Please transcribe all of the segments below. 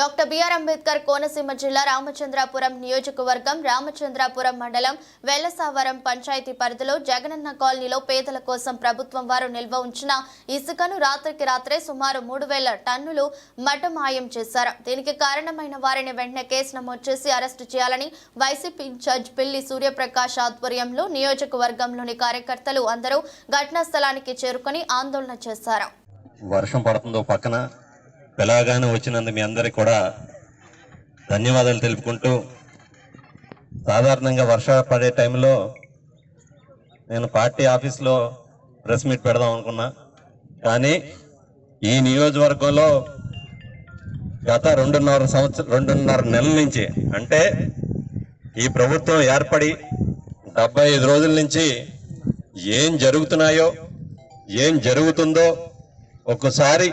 Doctor BR Ambedkar Konaseema జిల్లా రామచంద్రాపురం నియోజకవర్గం రామచంద్రాపురం మండలం వెల్లసావరం పంచాయతీ పరిధిలో జగనన్న కాలనీలో పేదల కోసం ప్రభుత్వం వారు నిల్వ ఉంచిన ఇసుకను రాత్రికి రాత్రే సుమారు మూడు వేల టన్నులు మటమాయం చేశారు. దీనికి కారణమైన వారిని వెంటనే కేసు నమోదు చేసి అరెస్టు చేయాలని వైసీపీ ఇన్ఛార్జ్ పిల్లి సూర్యప్రకాష్ ఆధ్వర్యంలో నియోజకవర్గంలోని కార్యకర్తలు అందరూ ఘటనా స్థలానికి చేరుకొని ఆందోళన చేశారు. వర్షం పడుతుందో పక్కన పిలవగానే వచ్చినందు మీ అందరికి కూడా ధన్యవాదాలు తెలుపుకుంటూ సాధారణంగా వర్ష పడే టైంలో నేను పార్టీ ఆఫీస్లో ప్రెస్ మీట్ పెడదాం అనుకున్నా. కానీ ఈ నియోజకవర్గంలో గత రెండున్నర సంవత్సరం రెండున్నర నెలల నుంచి అంటే ఈ ప్రభుత్వం ఏర్పడి డెబ్బై ఐదు రోజుల నుంచి ఏం జరుగుతున్నాయో ఏం జరుగుతుందో ఒక్కసారి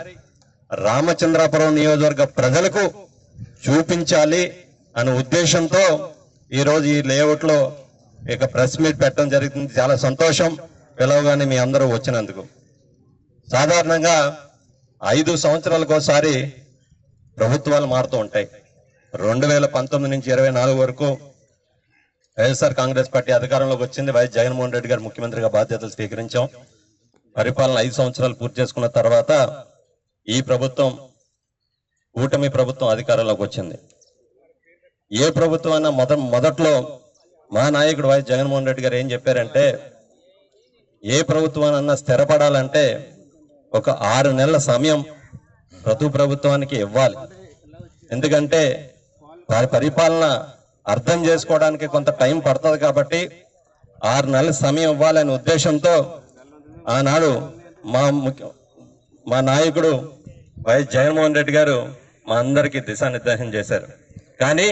రామచంద్రాపురం నియోజకవర్గ ప్రజలకు చూపించాలి అనే ఉద్దేశంతో ఈరోజు ఈ లేఅవుట్లో ఇక ప్రెస్ మీట్ పెట్టడం జరుగుతుంది. చాలా సంతోషం. పిలవగానే మీ అందరూ వచ్చినందుకు. సాధారణంగా ఐదు సంవత్సరాలకోసారి ప్రభుత్వాలు మారుతూ ఉంటాయి. రెండు వేల పంతొమ్మిది నుంచి ఇరవై నాలుగు వరకు వైఎస్ఆర్ కాంగ్రెస్ పార్టీ అధికారంలోకి వచ్చింది. వైఎస్ జగన్మోహన్ రెడ్డి గారు ముఖ్యమంత్రిగా బాధ్యతలు స్వీకరించాం. పరిపాలన ఐదు సంవత్సరాలు పూర్తి చేసుకున్న తర్వాత ఈ ప్రభుత్వం కూటమి ప్రభుత్వం అధికారంలోకి వచ్చింది. ఏ ప్రభుత్వం అయినా మొద మొదట్లో మా నాయకుడు వైఎస్ జగన్మోహన్ రెడ్డి గారు ఏం చెప్పారంటే ఏ ప్రభుత్వానన్నా స్థిరపడాలంటే ఒక ఆరు నెలల సమయం ప్రతి ప్రభుత్వానికి ఇవ్వాలి. ఎందుకంటే వారి పరిపాలన అర్థం చేసుకోవడానికి కొంత టైం పడుతుంది కాబట్టి ఆరు నెలల సమయం ఇవ్వాలనే ఉద్దేశంతో ఆనాడు మా ముఖ్య మా నాయకుడు వైఎస్ జగన్మోహన్ రెడ్డి గారు మా అందరికీ దిశానిర్దేశం చేశారు. కానీ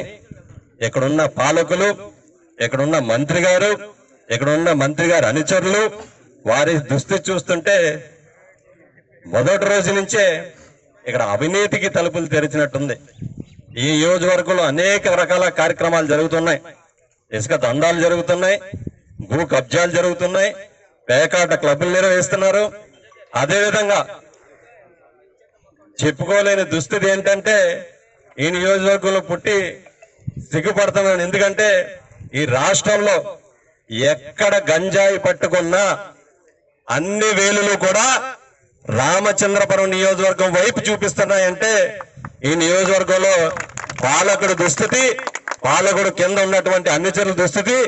ఇక్కడున్న పాలకులు ఇక్కడున్న మంత్రి గారు ఇక్కడున్న మంత్రి గారు అనుచరులు వారి దుస్థితి చూస్తుంటే మొదటి రోజు నుంచే ఇక్కడ అవినీతికి తలుపులు తెరిచినట్టుంది. ఈ నియోజకవర్గంలో అనేక రకాల కార్యక్రమాలు జరుగుతున్నాయి. ఇసుక దందాలు జరుగుతున్నాయి భూ కబ్జాలు జరుగుతున్నాయి పేకాట క్లబ్బులు నిర్వహిస్తున్నారు. అదేవిధంగా చెప్పుకోలేని దుస్థితి ఏంటంటే ఈ నియోజకవర్గంలో పుట్టి సిగ్గుపడుతున్నాను ఎందుకంటే ఈ రాష్ట్రంలో ఎక్కడ గంజాయి పట్టుకున్నా అన్ని వేలులు కూడా రామచంద్రపురం నియోజకవర్గం వైపు చూపిస్తున్నాయంటే ఈ నియోజకవర్గంలో పాలకుడు దుస్థితి పాలకుడు కింద ఉన్నటువంటి అనుచరుల దుస్థితి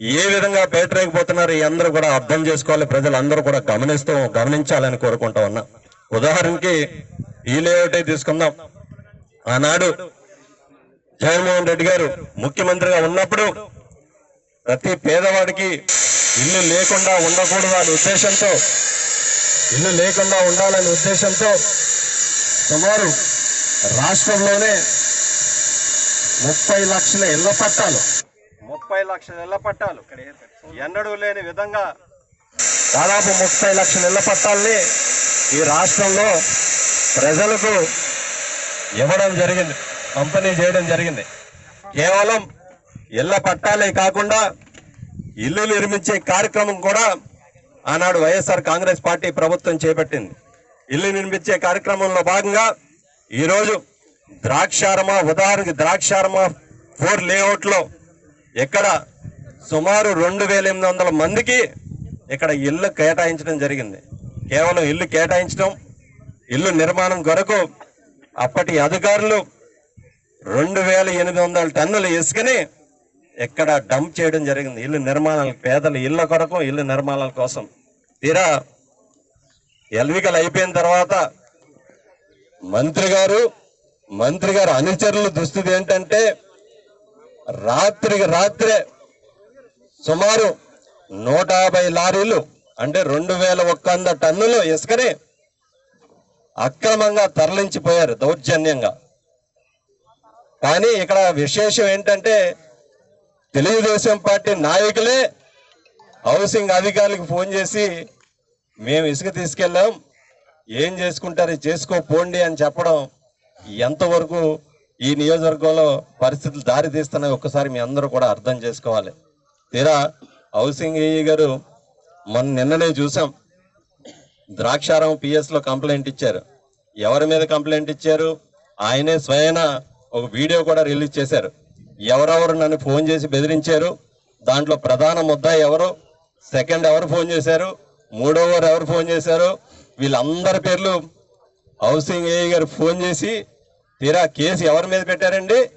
ఏ విధంగా పేటరేకపోతున్నారు ఈ అందరూ కూడా అర్థం చేసుకోవాలి. ప్రజలందరూ కూడా గమనిస్తూ గమనించాలని కోరుకుంటా ఉన్నా. ఉదాహరణకి ఈ లేఅవుట్ తీసుకుందాం. ఆనాడు జగన్మోహన్ రెడ్డి గారు ముఖ్యమంత్రిగా ఉన్నప్పుడు ప్రతి పేదవాడికి ఇల్లు లేకుండా ఉండకూడదు అనే ఉద్దేశంతో ఇల్లు లేకుండా ఉండాలనే ఉద్దేశంతో సుమారు రాష్ట్రంలోనే ముప్పై లక్షల ఇళ్ళ పట్టాలు ముప్పై లక్షల ఇళ్ళ పట్టాలు ఎన్నడూ లేని విధంగా దాదాపు ముప్పై లక్షల ఇళ్ళ పట్టాలని ఈ రాష్ట్రంలో ప్రజలకు ఇవ్వడం జరిగింది పంపిణీ చేయడం జరిగింది. కేవలం ఇళ్ళ పట్టాలే కాకుండా ఇల్లు నిర్మించే కార్యక్రమం కూడా ఆనాడు వైఎస్ఆర్ కాంగ్రెస్ పార్టీ ప్రభుత్వం చేపట్టింది. ఇల్లు నిర్మించే కార్యక్రమంలో భాగంగా ఈరోజు ద్రాక్షారమ ఉదాహరణకి ద్రాక్షారమ ఫోర్ లేఅవుట్లో ఇక్కడ సుమారు రెండు వేల ఎనిమిది వందల మందికి ఇక్కడ ఇల్లు కేటాయించడం జరిగింది. కేవలం ఇల్లు కేటాయించడం ఇల్లు నిర్మాణం కొరకు అప్పటి అధికారులు రెండు వేల ఎనిమిది వందల టన్నుల ఇసుకని ఇక్కడ డంప్ చేయడం జరిగింది. ఇల్లు నిర్మాణాలకు పేదల ఇళ్ళ కొరకు ఇల్లు నిర్మాణాల కోసం. తీరా ఎల్వికలు అయిపోయిన తర్వాత మంత్రి గారు మంత్రి గారు అనుచరుల దుస్థితి ఏంటంటే రాత్రికి రాత్రే సుమారు నూట యాభై లారీలు అంటే రెండు వేల ఒక్క వంద టన్నులు ఇసుకని అక్రమంగా తరలించిపోయారు దౌర్జన్యంగా. కానీ ఇక్కడ విశేషం ఏంటంటే తెలుగుదేశం పార్టీ నాయకులే హౌసింగ్ అధికారులకు ఫోన్ చేసి మేము ఇసుక తీసుకెళ్ళాం ఏం చేసుకుంటారు చేసుకోపోండి అని చెప్పడం ఎంతవరకు ఈ నియోజకవర్గంలో పరిస్థితులు దారితీస్తున్నాయి ఒక్కసారి మీ అందరూ కూడా అర్థం చేసుకోవాలి. తీరా హౌసింగ్ ఏఈ గారు మొన్న నిన్ననే చూసాం. ద్రాక్షారం పిఎస్లో కంప్లైంట్ ఇచ్చారు. ఎవరి మీద కంప్లైంట్ ఇచ్చారు? ఆయనే స్వయన ఒక వీడియో కూడా రిలీజ్ చేశారు. ఎవరెవరు నన్ను ఫోన్ చేసి బెదిరించారు? దాంట్లో ప్రధాన ముద్ద ఎవరు? సెకండ్ ఎవరు ఫోన్ చేశారు? మూడోవారు ఎవరు ఫోన్ చేశారు? వీళ్ళందరి పేర్లు హౌసింగ్ ఏ గారు ఫోన్ చేసి తీరా కేసు ఎవరి మీద పెట్టారండి?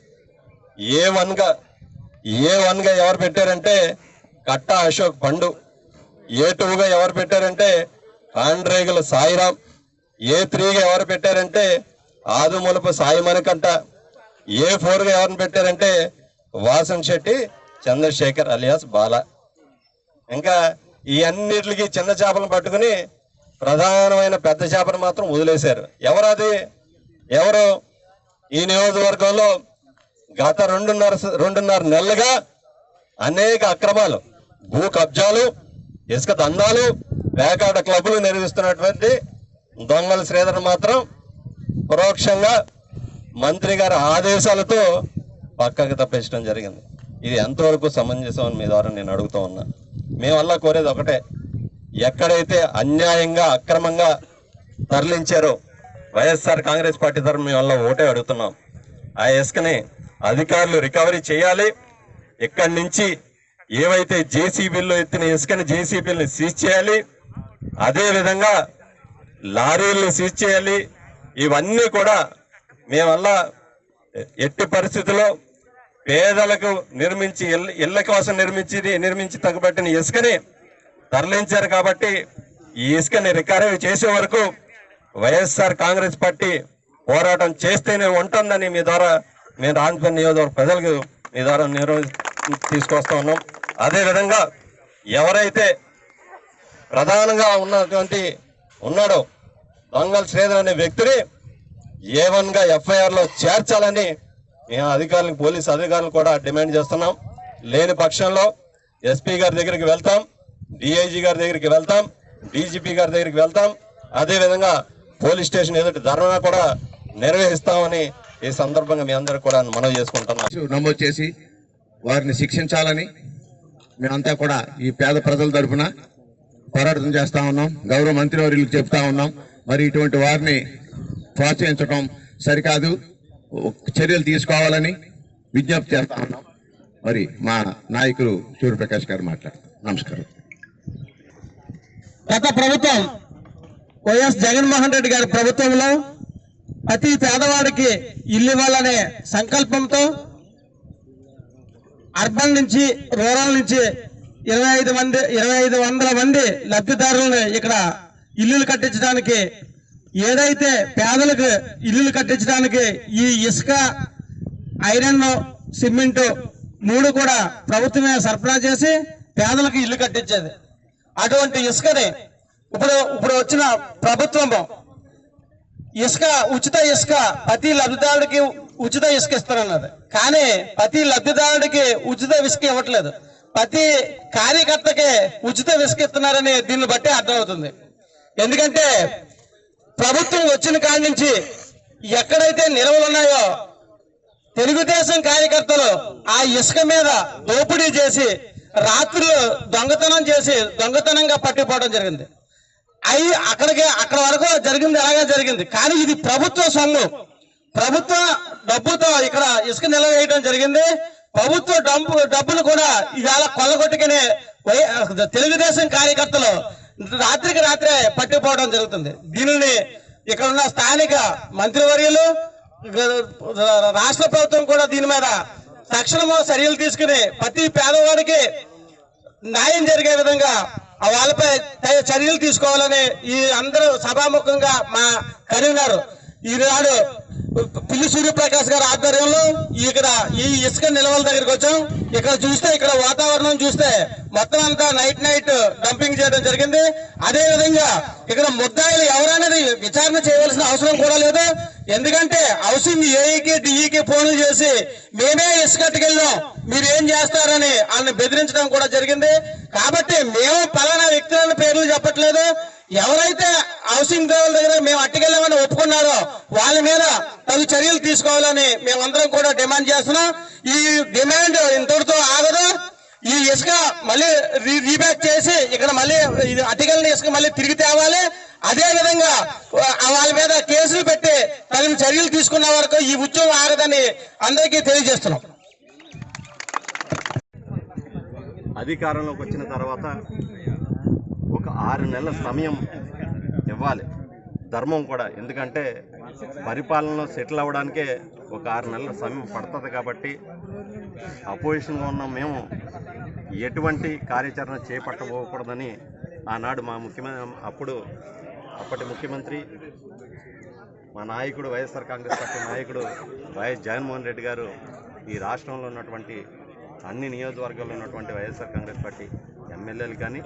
ఏ వన్గా ఏ వన్గా ఎవరు పెట్టారంటే కట్ట అశోక్ పండు. ఏ టూగా ఎవరు పెట్టారంటే ఆండ్రేగుల సాయిరాం ఏ త్రీగా ఎవరు పెట్టారంటే ఆదుమూలపు సాయి మనకంట ఏ ఫోర్గా ఎవరిని పెట్టారంటే వాసన్ శెట్టి చంద్రశేఖర్ అలియాస్ బాల. ఇంకా ఈ అన్నిటికి చిన్న చేపలను పట్టుకుని ప్రధానమైన పెద్ద చేపను మాత్రం వదిలేశారు. ఎవరు అది? ఎవరు? ఈ నియోజకవర్గంలో గత రెండున్నర రెండున్నర నెలలుగా అనేక అక్రమాలు భూ కబ్జాలు ఇసుక దందాలు వేకాట క్లబ్లు నిర్వహిస్తున్నటువంటి దొంగల శ్రీధర్ మాత్రం పరోక్షంగా మంత్రి గారి ఆదేశాలతో పక్కకు తప్పించడం జరిగింది. ఇది ఎంతవరకు సమంజసం అని మీ ద్వారా నేను అడుగుతూ ఉన్నా. మేమల్లా కోరేది ఒకటే. ఎక్కడైతే అన్యాయంగా అక్రమంగా తరలించారో వైఎస్ఆర్ కాంగ్రెస్ పార్టీ తరఫున మేము వల్ల ఓటే అడుగుతున్నాం. ఆ ఇసుకని అధికారులు రికవరీ చేయాలి. ఇక్కడి నుంచి ఏవైతే జేసీబీల్లో ఎత్తిన ఇసుకని జేసీబీల్ని సీజ్ చేయాలి అదేవిధంగా లారీలను సీజ్ చేయాలి ఇవన్నీ కూడా మేమల్ల ఎట్టి పరిస్థితుల్లో పేదలకు నిర్మించి ఇళ్ళ ఇళ్ళ కోసం నిర్మించి నిర్మించి తగ్గబట్టిన ఇసుకని తరలించారు కాబట్టి ఈ ఇసుకని రికవరీ చేసే వరకు వైఎస్ఆర్ కాంగ్రెస్ పార్టీ పోరాటం చేస్తేనే ఉంటుందని మీ ద్వారా మేము రాజపల్లి నియోజకవర్గ ప్రజలకు మీ ద్వారా నిర్వహి తీసుకొస్తా ఉన్నాం. అదే విధంగా ఎవరైతే ప్రధానంగా ఉన్నటువంటి ఉన్నాడో దొంగల్ శ్రీధర్ అనే వ్యక్తిని ఏ వన్గా ఎఫ్ఐఆర్లో చేర్చాలని మేము అధికారులకు పోలీస్ అధికారులు కూడా డిమాండ్ చేస్తున్నాం. లేని పక్షంలో ఎస్పీ గారి దగ్గరికి వెళ్తాం డిఐజీ గారి దగ్గరికి వెళ్తాం డీజీపీ గారి దగ్గరికి వెళ్తాం. అదే విధంగా పోలీస్ స్టేషన్ ఎదుటి ధర్నా కూడా నిర్వహిస్తామని ఈ సందర్భంగా మీ అందరూ కూడా మనవి చేసుకుంటున్నాం. నమోదు చేసి వారిని శిక్షించాలని మేమంతా కూడా ఈ పేద ప్రజల తరఫున పోరాటం చేస్తా ఉన్నాం. గౌరవ మంత్రివర్యులకు చెప్తా ఉన్నాం. మరి ఇటువంటి వారిని ప్రోత్సహించడం సరికాదు. చర్యలు తీసుకోవాలని విజ్ఞప్తి చేస్తా ఉన్నాం. మరి మా నాయకులు సూర్యప్రకాష్ గారు మాట్లాడతారు. నమస్కారం. గత ప్రభుత్వం వైఎస్ జగన్మోహన్ రెడ్డి గారి ప్రభుత్వంలో ప్రతి పేదవాడికి ఇల్లు ఇవ్వాలనే సంకల్పంతో అర్బన్ నుంచి రూరల్ నుంచి ఇరవై ఐదు మంది ఇరవై ఐదు వందల మంది లబ్ధిదారులను ఇక్కడ ఇల్లులు కట్టించడానికి ఏదైతే పేదలకు ఇల్లులు కట్టించడానికి ఈ ఇసుక ఐరన్ సిమెంట్ మూడు కూడా ప్రభుత్వమే సరఫరా చేసి పేదలకు ఇల్లు కట్టించేది. అటువంటి ఇసుకని ఇప్పుడు ఇప్పుడు వచ్చిన ప్రభుత్వము ఇసుక ఉచిత ఇసుక ప్రతి లబ్ధిదారుడికి ఉచిత ఇసుక ఇస్తారన్నది కానీ ప్రతి లబ్ధిదారుడికి ఉచిత ఇసుక ఇవ్వట్లేదు. ప్రతి కార్యకర్తకి ఉచిత ఇసుక ఇస్తున్నారని దీన్ని బట్టి అర్థమవుతుంది. ఎందుకంటే ప్రభుత్వం వచ్చిన కాడి నుంచి ఎక్కడైతే నిల్వలు ఉన్నాయో తెలుగుదేశం కార్యకర్తలు ఆ ఇసుక మీద దోపిడీ చేసి రాత్రులు దొంగతనం చేసి దొంగతనంగా పట్టుకుపోవడం జరిగింది. అయి అక్కడికి అక్కడ వరకు జరిగింది అలాగే జరిగింది? కానీ ఇది ప్రభుత్వ సొమ్ము ప్రభుత్వ డబ్బుతో ఇక్కడ ఇసుక నిల్వ వేయడం జరిగింది. ప్రభుత్వ డబ్బు డబ్బులు కూడా ఇవాళ కొల్లగొట్టుకునే వై- తెలుగుదేశం కార్యకర్తలు రాత్రికి రాత్రే పట్టుకుపోవడం జరుగుతుంది. దీనిని ఇక్కడ ఉన్న స్థానిక మంత్రివర్యులు రాష్ట్ర ప్రభుత్వం కూడా దీని మీద తక్షణము చర్యలు తీసుకుని ప్రతి పేదవాడికి న్యాయం జరిగే విధంగా వాళ్ళపై చర్యలు తీసుకోవాలని ఈ అందరూ సభాముఖంగా మా కరీంనగర్ ఈనాడు పిల్లి సూర్యప్రకాష్ గారి ఆధ్వర్యంలో ఇక్కడ ఈ ఇసుక నిల్వల దగ్గరికి వచ్చాం. ఇక్కడ చూస్తే ఇక్కడ వాతావరణం చూస్తే మొత్తం అంతా నైట్ నైట్ డంపింగ్ చేయడం జరిగింది. అదే విధంగా ఇక్కడ ముద్దాయిలు ఎవరనేది విచారణ చేయవలసిన అవసరం కూడా లేదు. ఎందుకంటే హౌసింగ్ ఏఈకి డిఈకి ఫోన్లు చేసి మేమే ఇసుకట్టుకెళ్ళాం మీరు ఏం చేస్తారని వాళ్ళని బెదిరించడం కూడా జరిగింది. కాబట్టి మేము పలానా వ్యక్తులను పేర్లు చెప్పట్లేదు. ఎవరైతే హౌసింగ్ దేవుల దగ్గర మేము అట్టుకెళ్ళామని ఒప్పుకున్నారో వాళ్ళ మీద తగు చర్యలు తీసుకోవాలని మేమందరం కూడా డిమాండ్ చేస్తున్నాం. ఈ డిమాండ్ ఇంతటితో ఆగదు. ఈ ఇసుక మళ్ళీ రీ- రీబ్యాక్ చేసి ఇక్కడ మళ్ళీ ఇది ఇసుక మళ్ళీ తిరిగి తేవాలి. అదే విధంగా వాళ్ళ మీద కేసులు పెట్టి తగిన చర్యలు తీసుకున్న వరకు ఈ ఉద్యమం ఆగదని అందరికీ తెలియజేస్తున్నాం. అధికారంలోకి వచ్చిన తర్వాత ఆరు నెలల సమయం ఇవ్వాలి. ధర్మం కూడా. ఎందుకంటే పరిపాలనలో సెటిల్ అవ్వడానికే ఒక ఆరు నెలల సమయం పడుతుంది కాబట్టి అపోజిషన్గా ఉన్న మేము ఎటువంటి కార్యాచరణ చేపట్టబోకూడదని ఆనాడు మా ముఖ్యమంత్రి అప్పుడు అప్పటి ముఖ్యమంత్రి మా నాయకుడు వైఎస్ఆర్ కాంగ్రెస్ పార్టీ నాయకుడు వైఎస్ జగన్మోహన్ రెడ్డి గారు ఈ రాష్ట్రంలో ఉన్నటువంటి అన్ని నియోజకవర్గాల్లో ఉన్నటువంటి వైఎస్ఆర్ కాంగ్రెస్ పార్టీ ఎమ్మెల్యేలు కానీ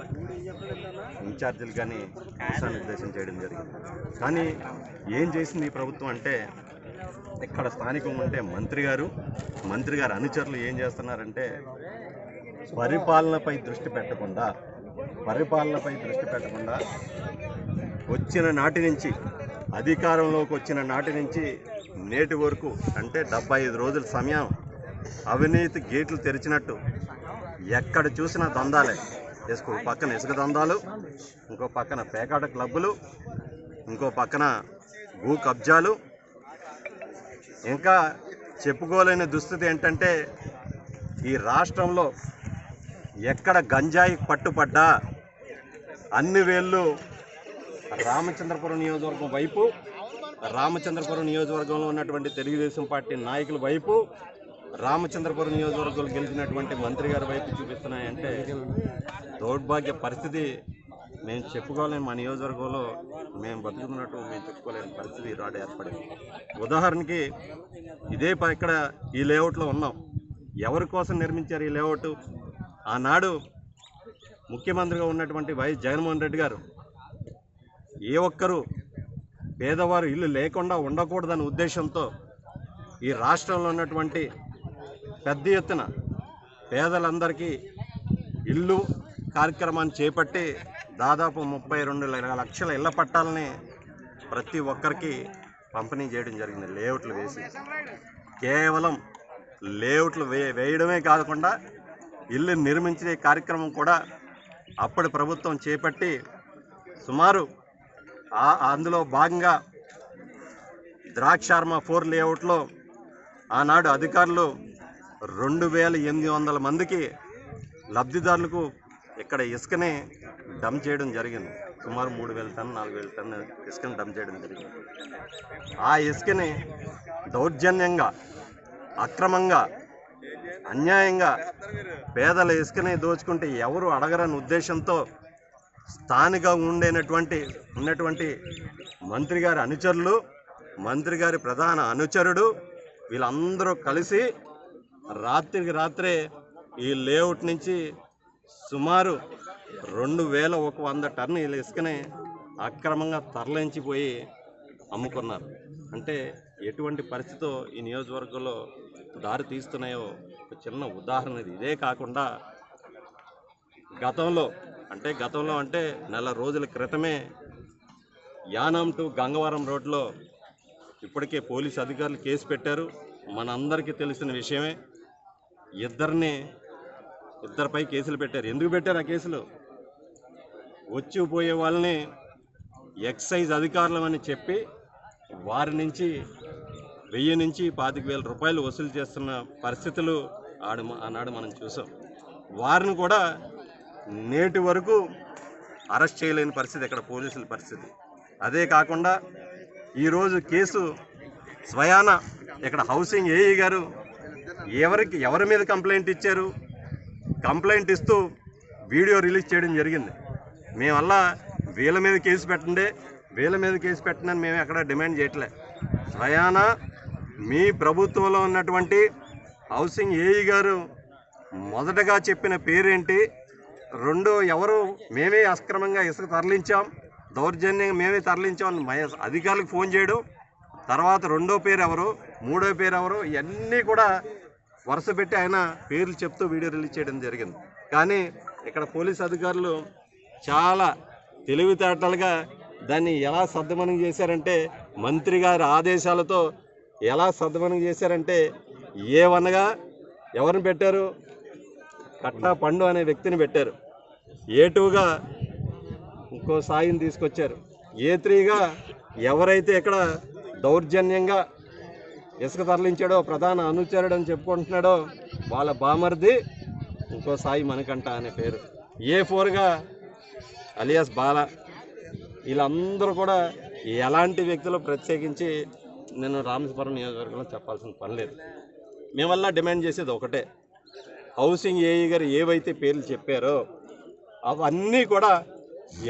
ఇన్ఛార్జీలు కానీ దిశానిర్దేశం చేయడం జరిగింది. కానీ ఏం చేసింది ఈ ప్రభుత్వం అంటే ఇక్కడ స్థానికంగా ఉంటే మంత్రి గారు మంత్రి గారు అనుచరులు ఏం చేస్తున్నారంటే పరిపాలనపై దృష్టి పెట్టకుండా పరిపాలనపై దృష్టి పెట్టకుండా వచ్చిన నాటి నుంచి అధికారంలోకి వచ్చిన నాటి నుంచి నేటి వరకు అంటే డెబ్బై ఐదు రోజుల సమయం అవినీతి గేట్లు తెరిచినట్టు ఎక్కడ చూసినా దందాలే. ఇసుక పక్కన ఇసుక దందాలు ఇంకో పక్కన పేకాట క్లబ్బులు ఇంకో పక్కన భూ కబ్జాలు. ఇంకా చెప్పుకోలేని దుస్థితి ఏంటంటే ఈ రాష్ట్రంలో ఎక్కడ గంజాయి పట్టుపడ్డా అన్ని వేళ్ళు రామచంద్రపురం నియోజకవర్గం వైపు రామచంద్రపురం నియోజకవర్గంలో ఉన్నటువంటి తెలుగుదేశం పార్టీ నాయకుల వైపు రామచంద్రపురం నియోజకవర్గంలో గెలిచినటువంటి మంత్రి గారి వైపు చూపిస్తున్నాయంటే దౌర్భాగ్య పరిస్థితి. మేము చెప్పుకోలేని మా నియోజకవర్గంలో మేము బతుకుతున్నట్టు మేము చెప్పుకోలేని పరిస్థితి ఈనాడు ఏర్పడింది. ఉదాహరణకి ఇదే ప- ఇక్కడ ఈ లేఅవుట్లో ఉన్నాం. ఎవరి కోసం నిర్మించారు ఈ లేఅవుట్? ఆనాడు ముఖ్యమంత్రిగా ఉన్నటువంటి వైఎస్ జగన్మోహన్ రెడ్డి గారు. ఏ ఒక్కరూ పేదవారు ఇల్లు లేకుండా ఉండకూడదనే ఉద్దేశంతో ఈ రాష్ట్రంలో ఉన్నటువంటి పెద్ద ఎత్తున పేదలందరికీ ఇల్లు కార్యక్రమాన్ని చేపట్టి దాదాపు ముప్పై రెండు లక్షల ఇళ్ళ పట్టాలని ప్రతి ఒక్కరికి పంపిణీ చేయడం జరిగింది. లేఅవుట్లు వేసి. కేవలం లేఅవుట్లు వే వేయడమే కాకుండా ఇల్లు నిర్మించే కార్యక్రమం కూడా అప్పటి ప్రభుత్వం చేపట్టి సుమారు ఆ- అందులో భాగంగా ద్రాక్షార్మ ఫోర్ లేఅవుట్లో ఆనాడు అధికారులు రెండు వేల ఎనిమిది వందల మందికి లబ్ధిదారులకు ఇక్కడ ఇసుకని డంప్ చేయడం జరిగింది. సుమారు మూడు వేల టన్ నాలుగు వేల టన్ ఇసుకని డంప్ చేయడం జరిగింది. ఆ ఇసుకని దౌర్జన్యంగా అక్రమంగా అన్యాయంగా పేదల ఇసుకని దోచుకుంటే ఎవరు అడగరని ఉద్దేశంతో స్థానిక ఉండేనటువంటి ఉన్నటువంటి మంత్రి గారి అనుచరులు మంత్రి గారి ప్రధాన అనుచరుడు వీళ్ళందరూ కలిసి రాత్రికి రాత్రే ఈ లేఅవుట్ నుంచి సుమారు రెండు వేల ఒక వంద టన్ను ఇసుకని అక్రమంగా తరలించిపోయి అమ్ముకున్నారు. అంటే ఎటువంటి పరిస్థితితో ఈ నియోజకవర్గంలో దారి తీస్తున్నాయో ఒక చిన్న ఉదాహరణ ఇది. ఇదే కాకుండా గతంలో అంటే గతంలో అంటే నెల రోజుల క్రితమే యానం టు గంగవరం రోడ్లో ఇప్పటికే పోలీస్ అధికారులు కేసు పెట్టారు. మనందరికీ తెలిసిన విషయమే ఇద్దరిని ఇద్దరిపై కేసులు పెట్టారు. ఎందుకు పెట్టారు ఆ కేసులు? వచ్చి పోయే వాళ్ళని ఎక్సైజ్ అధికారులమని చెప్పి వారి నుంచి వెయ్యి నుంచి పాతిక వేల రూపాయలు వసూలు చేస్తున్న పరిస్థితులు ఆడు ఆనాడు మనం చూసాం. వారిని కూడా నేటి వరకు అరెస్ట్ చేయలేని పరిస్థితి ఇక్కడ పోలీసుల పరిస్థితి. అదే కాకుండా ఈరోజు కేసు స్వయాన ఇక్కడ హౌసింగ్ ఏఈ గారు ఎవరికి ఎవరి మీద కంప్లైంట్ ఇచ్చారు? కంప్లైంట్ ఇస్తూ వీడియో రిలీజ్ చేయడం జరిగింది. మేమల్లా వీళ్ళ మీద కేసు పెట్టండి వీళ్ళ మీద కేసు పెట్టండి అని మేము ఎక్కడ డిమాండ్ చేయట్లే. స్వయాన మీ ప్రభుత్వంలో ఉన్నటువంటి హౌసింగ్ ఏఈ గారు మొదటగా చెప్పిన పేరేంటి? రెండు ఎవరు? మేమే అక్రమంగా ఇసుక తరలించాం. దౌర్జన్యంగా మేమే తరలించాం అని మహేష్ అధికారులకు ఫోన్ చేయడం. తర్వాత రెండో పేరు ఎవరు మూడో పేరు ఎవరు ఇవన్నీ కూడా వరుస పెట్టి ఆయన పేర్లు చెప్తూ వీడియో రిలీజ్ చేయడం జరిగింది. కానీ ఇక్కడ పోలీస్ అధికారులు చాలా తెలివితేటలుగా దాన్ని ఎలా సర్దుమణం చేశారంటే మంత్రి గారి ఆదేశాలతో ఎలా సర్దుమణం చేశారంటే ఏవనగా ఎవరిని పెట్టారు? కట్టా పండు అనే వ్యక్తిని పెట్టారు. ఏటుగా ఇంకో సాయిని తీసుకొచ్చారు. ఏ త్రీగా ఎవరైతే ఇక్కడ దౌర్జన్యంగా ఇసుక తరలించాడో ప్రధాన అనుచరుడు అని చెప్పుకుంటున్నాడో వాళ్ళ బామర్ది ఇంకో సాయి మనకంట అనే పేరు. ఏ ఫోర్గా అలియాస్ బాల. వీళ్ళందరూ కూడా ఎలాంటి వ్యక్తులు ప్రత్యేకించి నేను రామేశ్వరం నియోజకవర్గంలో చెప్పాల్సిన పని లేదు. మేమల్లా డిమాండ్ చేసేది ఒకటే. హౌసింగ్ ఏఈ గారు ఏవైతే పేర్లు చెప్పారో అవన్నీ కూడా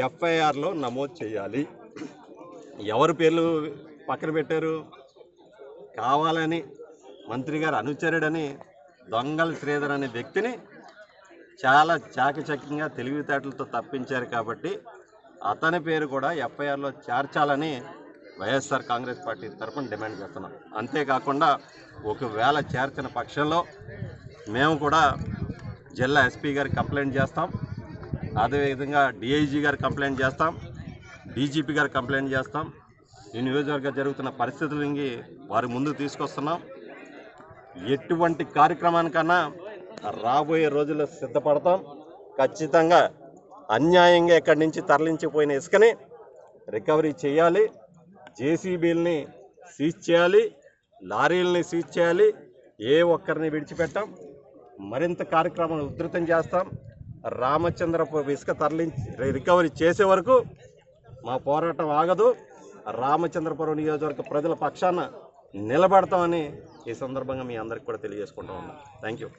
ఎఫ్ఐఆర్లో నమోదు చేయాలి. ఎవరి పేర్లు పక్కన పెట్టారు? కావాలని మంత్రి గారు అనుచరుడని దొంగల శ్రీధర్ అనే వ్యక్తిని చాలా చాకచక్యంగా తెలివితేటలతో తప్పించారు కాబట్టి అతని పేరు కూడా ఎఫ్ఐఆర్లో చేర్చాలని వైఎస్ఆర్ కాంగ్రెస్ పార్టీ తరఫున డిమాండ్ చేస్తున్నాం. అంతేకాకుండా ఒకవేళ చేర్చిన పక్షంలో మేము కూడా జిల్లా ఎస్పీ గారికి కంప్లైంట్ చేస్తాం. అదేవిధంగా డిఐజీ గారు కంప్లైంట్ చేస్తాం డీజీపీ గారు కంప్లైంట్ చేస్తాం. ఈ నియోజకవర్గ జరుగుతున్న పరిస్థితులకి వారి ముందు తీసుకొస్తున్నాం. ఎటువంటి కార్యక్రమానికన్నా రాబోయే రోజుల్లో సిద్ధపడతాం. ఖచ్చితంగా అన్యాయంగా ఇక్కడి నుంచి తరలించిపోయిన ఇసుకని రికవరీ చేయాలి. జేసీబీలని సీజ్ చేయాలి. లారీలని సీజ్ చేయాలి. ఏ ఒక్కరిని విడిచిపెట్టాం. మరింత కార్యక్రమాలు ఉధృతం చేస్తాం. రామచంద్రపు ఇసుక తరలించి రికవరీ చేసే వరకు మా పోరాటం ఆగదు. రామచంద్రపురం నియోజకవర్గ ప్రజల పక్షాన నిలబడతామని ఈ సందర్భంగా మీ అందరికి కూడా తెలియజేసుకుంటా ఉన్నాం. Thank you.